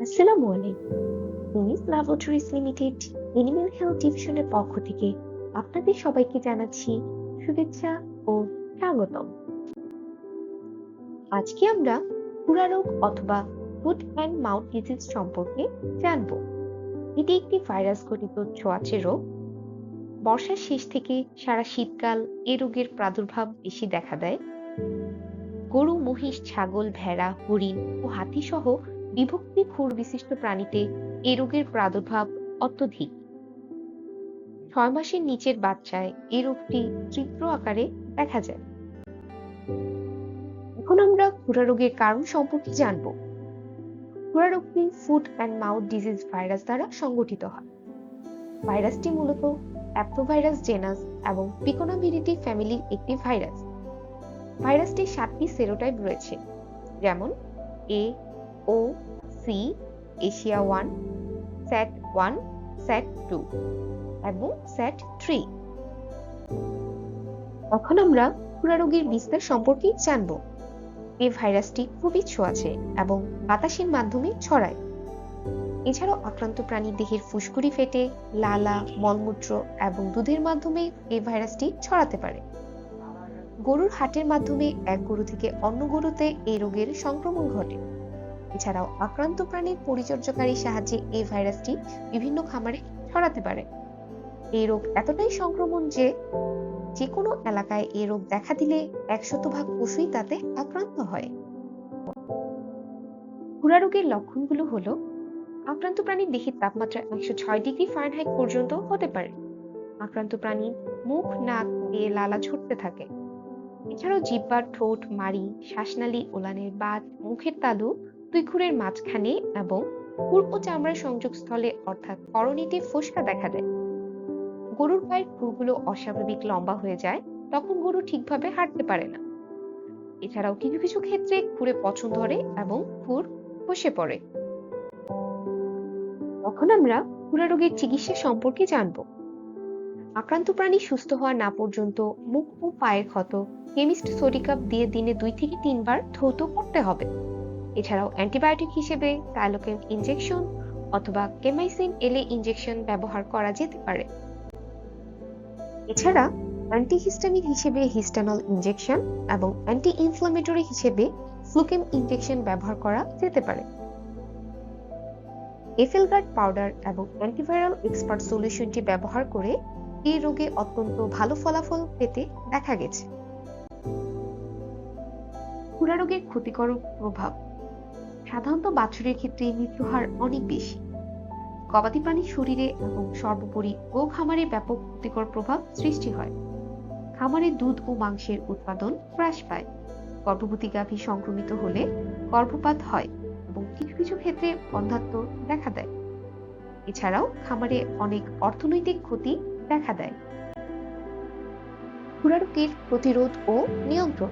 আসসালামু আলাইকুম। Laboratories limited animal health ডিভিশনের পক্ষ থেকে আপনাদের সবাইকে জানাচ্ছি শুভেচ্ছা ও স্বাগতম। আজকে আমরা অথবা অ্যান্ড মাউথ ডিজিজ সম্পর্কে জানব। এটি একটি ভাইরাস ঘটিত ছোঁয়াচে রোগ। বর্ষার শেষ থেকে সারা শীতকাল এ রোগের প্রাদুর্ভাব বেশি দেখা দেয়। গরু, মহিষ, ছাগল, ভেড়া, হরিণ ও হাতি সহ বিভক্তি খুর বিশিষ্ট প্রাণীতে এ রোগের প্রাদুর্ভাব অত্যধিক। ছয় মাসের নিচের বাচ্চায় এই রোগটি তীব্র আকারে দেখা যায়। এখন আমরা খুরা রোগের কারণ সম্পর্কে জানব। খুরা রোগটি foot and mouth disease virus দ্বারা সংগঠিত হয়। ভাইরাসটি মূলত অ্যাপ্টোভাইরাস জেনাস এবং পিকোনাভিরিটি ফ্যামিলির একটি ভাইরাস। ভাইরাসটির সাতটি সেরোটাইপ রয়েছে, যেমন A, O C Asia one SAT one SAT two এবং স্যাট থ্রি এখন আমরা খুরা রোগীর বিস্তার সম্পর্কে জানব। এই ভাইরাসটি খুবই ছোঁয়াচে এবং বাতাসের মাধ্যমে ছড়ায়। এছাড়াও আক্রান্ত প্রাণীর দেহের ফুসকুড়ি ফেটে, লালা, মলমূত্র এবং দুধের মাধ্যমে এই ভাইরাসটি ছড়াতে পারে। গরুর হাটের মাধ্যমে এক গরু থেকে অন্য গরুতে এই রোগের সংক্রমণ ঘটে। এছাড়াও আক্রান্ত প্রাণীর পরিচর্যাকারীর সাহায্যে এই ভাইরাসটি বিভিন্ন খামারে ছড়াতে পারে। এই রোগ এতটাই সংক্রমণ যে যে কোনো এলাকায় এই রোগ দেখা দিলে একশত ভাগ পশুই তাতে আক্রান্ত হয়। খুরা রোগের লক্ষণগুলো হলো, আক্রান্ত প্রাণীর দেহের তাপমাত্রা একশো ছয় ডিগ্রি ফারেনহাইট পর্যন্ত হতে পারে। আক্রান্ত প্রাণী মুখ, নাক দিয়ে লালা ঝরতে থাকে। এছাড়াও জিহ্বার ঠোঁট, মাড়ি, শ্বাসনালী, ওলানের বাত, মুখের তালু দুই খুরের মাঝখানে এবং পূর্ব চামড়ার সংযোগস্থলে অর্থাৎ করণীতে ফোসকা দেখা দেয়। গরুর পায়ের খুরগুলো অস্বাভাবিক লম্বা হয়ে যায়, তখন গরু ঠিকভাবে হাঁটতে পারে না। এছাড়াও কিছু কিছু ক্ষেত্রে খুরে পছন ধরে এবং খুর বসে পড়ে। এখন আমরা খুরা রোগের চিকিৎসা সম্পর্কে জানব। আক্রান্ত প্রাণী সুস্থ হওয়া না পর্যন্ত মুখ ও পায়ের ক্ষত কেমিস্ট সোডিকাপ দিয়ে দিনে দুই থেকে তিনবার ধৌত করতে হবে। এছাড়াও অ্যান্টিবায়োটিক হিসেবে সাইলোকেম ইনজেকশন অথবা কেমাইসিন এলে ইনজেকশন ব্যবহার করা যেতে পারে। এছাড়া অ্যান্টিহিস্টামিন হিসেবে হিস্টানল ইনজেকশন এবং অ্যান্টি ইনফ্লামেটরি হিসেবে ফ্লুকেম ইনজেকশন ব্যবহার করা যেতে পারে। এফেলগার্ড পাউডার এবং অ্যান্টিভাইরাল এক্সপার্ট সলিউশনটি ব্যবহার করে এই রোগে অত্যন্ত ভালো ফলাফল পেতে দেখা গেছে। খুরা রোগের ক্ষতিকর প্রভাব সাধারণত বাছুরের ক্ষেত্রে মৃত্যু হার অনেক বেশি। গবাদি প্রাণীর শরীরে এবং সর্বোপরি গো খামারে ব্যাপক ক্ষতিকর প্রভাব সৃষ্টি হয়। খামারে দুধ ও মাংসের উৎপাদন হ্রাস পায়। গর্ভবতী গাভী সংক্রমিত হলে গর্ভপাত হয় এবং কিছু কিছু ক্ষেত্রে বন্ধাত্ম দেখা দেয়। এছাড়াও খামারে অনেক অর্থনৈতিক ক্ষতি দেখা দেয়। খুরারোগের প্রতিরোধ ও নিয়ন্ত্রণ।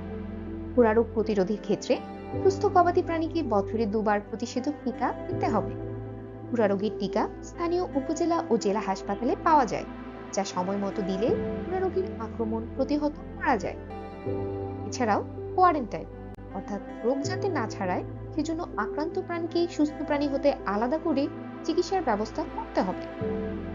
খুরারোগ প্রতিরোধের ক্ষেত্রে সুস্থ গবাদি প্রাণীকে বছরে দুবার প্রতিষেধক টিকা দিতে হবে? খুরারোগের টিকা স্থানীয় উপজেলা ও জেলা হাসপাতালে পাওয়া যায়, যা সময় মতো দিলে খুরারোগীর আক্রমণ প্রতিহত করা যায়। এছাড়াও কোয়ারেন্টাইন অর্থাৎ রোগ যাতে না ছাড়ায়, সেজন্য আক্রান্ত প্রাণীকে সুস্থ প্রাণী হতে আলাদা করে চিকিৎসার ব্যবস্থা করতে হবে।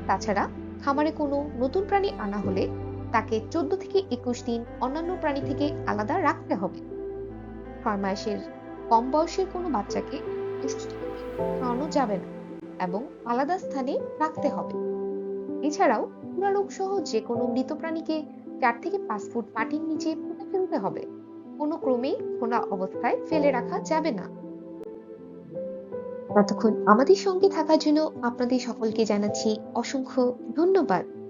তাছাড়া খামারে কোনো নতুন প্রাণী আনা হলে তাকে চোদ্দ থেকে একুশ দিন অন্যান্য প্রাণী থেকে আলাদা রাখতে হবে। মাসের কম বয়সের কোনো বাচ্চাকে খাওয়ানো যাবে না এবং আলাদা স্থানে রাখতে হবে। এছাড়াও রোগ সহ যে কোনো মৃত প্রাণীকে চার থেকে পাঁচ ফুট মাটির নিচে পুঁতে ফেলতে হবে। কোনো ক্রমেই খোলা অবস্থায় ফেলে রাখা যাবে না। এতক্ষণ আমাদের সঙ্গে থাকার জন্য আপনাদের সকলকে জানাচ্ছি অসংখ্য ধন্যবাদ।